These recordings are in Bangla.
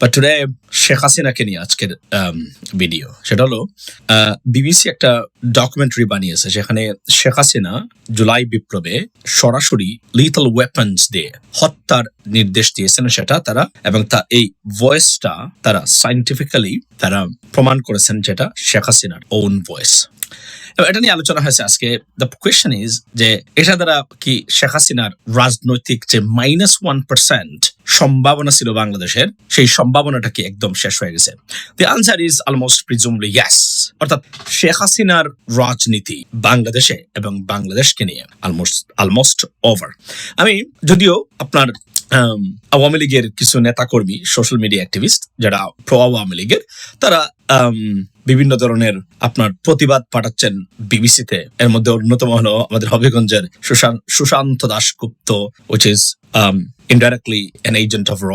বাট টুডে শেখ হাসিনাকে নিয়ে আজকের ভিডিও সেটা হলো বিবিসি একটা ডকুমেন্টারি বানিয়েছে, সেখানে শেখ হাসিনা জুলাই বিপ্লবে সরাসরি লিথল ওয়েপন্স দিয়ে হত্যার নির্দেশ দিয়েছেন, সেটা তারা, এবং তা, এই ভয়েসটা তারা সাইন্টিফিক্যালি তারা প্রমাণ করেছেন যেটা শেখ হাসিনার ওন ভয়েস এটা নিয়ে আলোচনা হয়েছে আজকে। দ্য কোয়েশ্চেন ইজ যে এটা দ্বারা কি শেখ হাসিনার রাজনৈতিক যে মাইনাস ওয়ান পার্সেন্ট সম্ভাবনা ছিল বাংলাদেশের, সেই সম্ভাবনাটা কি একদম শেষ হয়ে গেছে? The answer is almost presumably yes অর্থাৎ শেখ হাসিনার রাজনীতি বাংলাদেশে এবং বাংলাদেশকে নিয়ে অলমোস্ট অলমোস্ট ওভার আমি যদিও আপনার আওয়ামী লীগের কিছু নেতাকর্মী সোশ্যাল মিডিয়া অ্যাক্টিভিস্ট যারা প্রো আওয়ামী লীগের, তারা বিভিন্ন ধরনের আপনার প্রতিবাদ পাঠাচ্ছেন বিবিসিতে। এর মধ্যে অন্যতম হলো আমাদের হবিগঞ্জের Sushanta Sushanta Dasgupta which is indirectly an agent of র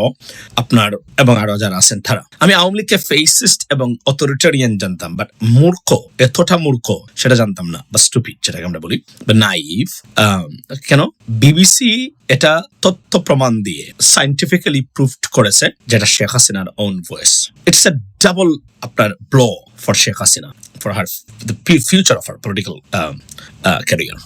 আপনার এবং আরও যারা আছেন তারা। আমি আওয়ামী লীগকে ফেসিস্ট এবং অথরিটারিয়ান জানতাম বাট মূর্খ, এতটা মূর্খ, সেটা জানতাম না, বা স্টুপিড যেটাকে আমরা বলি, বা নাইভ কেন? বিবিসি এটা তথ্য প্রমাণ দিয়ে সাইন্টিফিক্যালি প্রুভড করেছে, যেটা শেখ হাসিনার own voice it's a double আপনার ব্ল for Sheikh Hasina. For her the future of her political career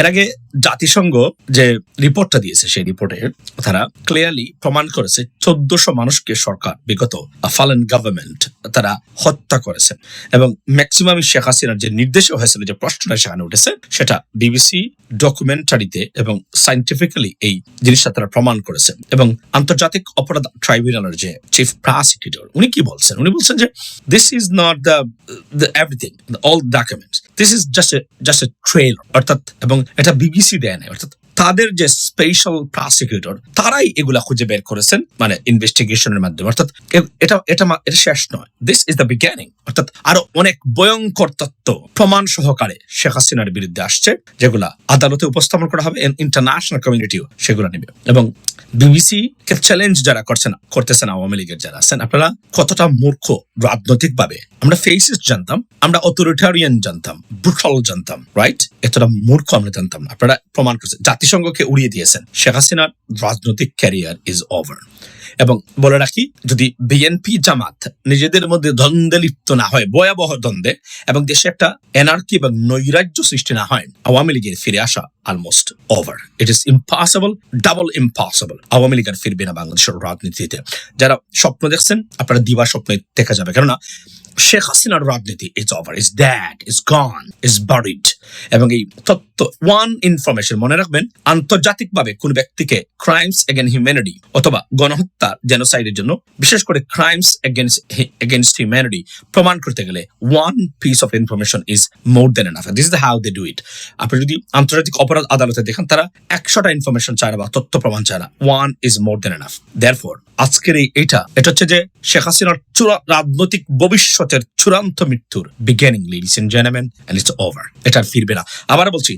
এর আগে জাতিসংঘ যে রিপোর্টটা দিয়েছে, সেই রিপোর্টে তারা ক্লিয়ারলি প্রমাণ করেছে চোদ্দশো মানুষকে সরকার, বিগত ফালেন গভর্নমেন্ট তারা হত্যা করেছে। এবং ম্যাক্সিমাম শেখ হাসিনার যে নির্দেশে হয়েছিল, যে প্রশ্নটা সেখানে উঠেছে, সেটা বিবিসি ডকুমেন্টারিতে এবং সাইন্টিফিক্যালি এই জিনিসটা তারা প্রমাণ করেছে। এবং আন্তর্জাতিক অপরাধ ট্রাইব্যুনালের যে চিফ প্রসিকিউটর উনি কি বলছেন? উনি বলছেন যে this is not the everything all documents this is just just a trail অর্থাৎ, এবং এটা বিবিসি দেয় না অর্থাৎ তাদের যে স্পেশাল প্রসিকিউটর তারাই এগুলা খুঁজে বের করেছেন মানে ইনভেস্টিগেশনের মাধ্যমে। অর্থাৎ এটা এটা এটা শেষ নয়। দিস ইজ দ্য বিজ্ঞানিং অর্থাৎ আরও অনেক ভয়ঙ্কর তত্ত্ব প্রমাণ সহকারে শেখ হাসিনার বিরুদ্ধে আসছে, যেগুলা আদালতে উপস্থাপন করা হবে ইন্টারন্যাশনাল কমিউনিটিও সেগুলো নেবে। এবং বিবিসি কে চ্যালেঞ্জ যারা করছেন করতেছেন আওয়ামী লীগের যারা আছেন, আপনারা কতটা মূর্খ রাজনৈতিক ভাবে আমরা ফেসিস্ট জানতাম, আমরা অথরিটারিয়ান জানতাম ব্রুটাল জানতাম রাইট এতটা মূর্খ আমরা জানতাম না। আপনারা প্রমাণ করছেন। জাতিসংঘকে উড়িয়ে দিয়েছেন। শেখ হাসিনার রাজনৈতিক ক্যারিয়ার ইজ ওভার এবং বলে রাখি, যদি বিএনপি জামাত নিজেদের মধ্যে দ্বন্দ্বে লিপ্ত না হয়, ভয়াবহ দ্বন্দ্বে, এবং দেশে একটা এনার্কি এবং নৈরাজ্য সৃষ্টি না হয়, আওয়ামী লীগের ফিরে আসা almost over it is impossible double impossible Awami League আর ফিরবে না বাংলাদেশের রাজনীতিতে। যারা স্বপ্ন দেখছেন, আপনারা দিবা স্বপ্নে দেখা যাবে। কেননা, শেখ হাসিনার রাজনীতি is over is that is gone is buried এবং এই তত্ত্ব ওয়ান ইনফরমেশন মনে রাখবেন, আন্তর্জাতিকভাবে কোন ব্যক্তিকে ক্রাইমস এগেন হিউম্যানিটি অথবা গণহত্যা জেনোসাইডের জন্য, বিশেষ করে ক্রাইমস এগেনস্ট হিউম্যানিটি প্রমাণ করতে গেলে one piece of information is more than enough this is how they do it আপনি যদি আন্তর্জাতিক অপরাধ আদালতে দেখেন, তারা একশোটা ইনফরমেশন চায় না বা তথ্য প্রমাণ চায় না one is more than enough therefore আজকের এই এটা এটা হচ্ছে যে শেখ হাসিনার চূড়া রাজনৈতিক ভবিষ্যতের চূড়ান্ত মৃত্যুর বিজ্ঞানিং লিডিস এন্ড জেনামেন এন্ড ইটস ওভার এটা আর ফিরবে না। আবার বলছি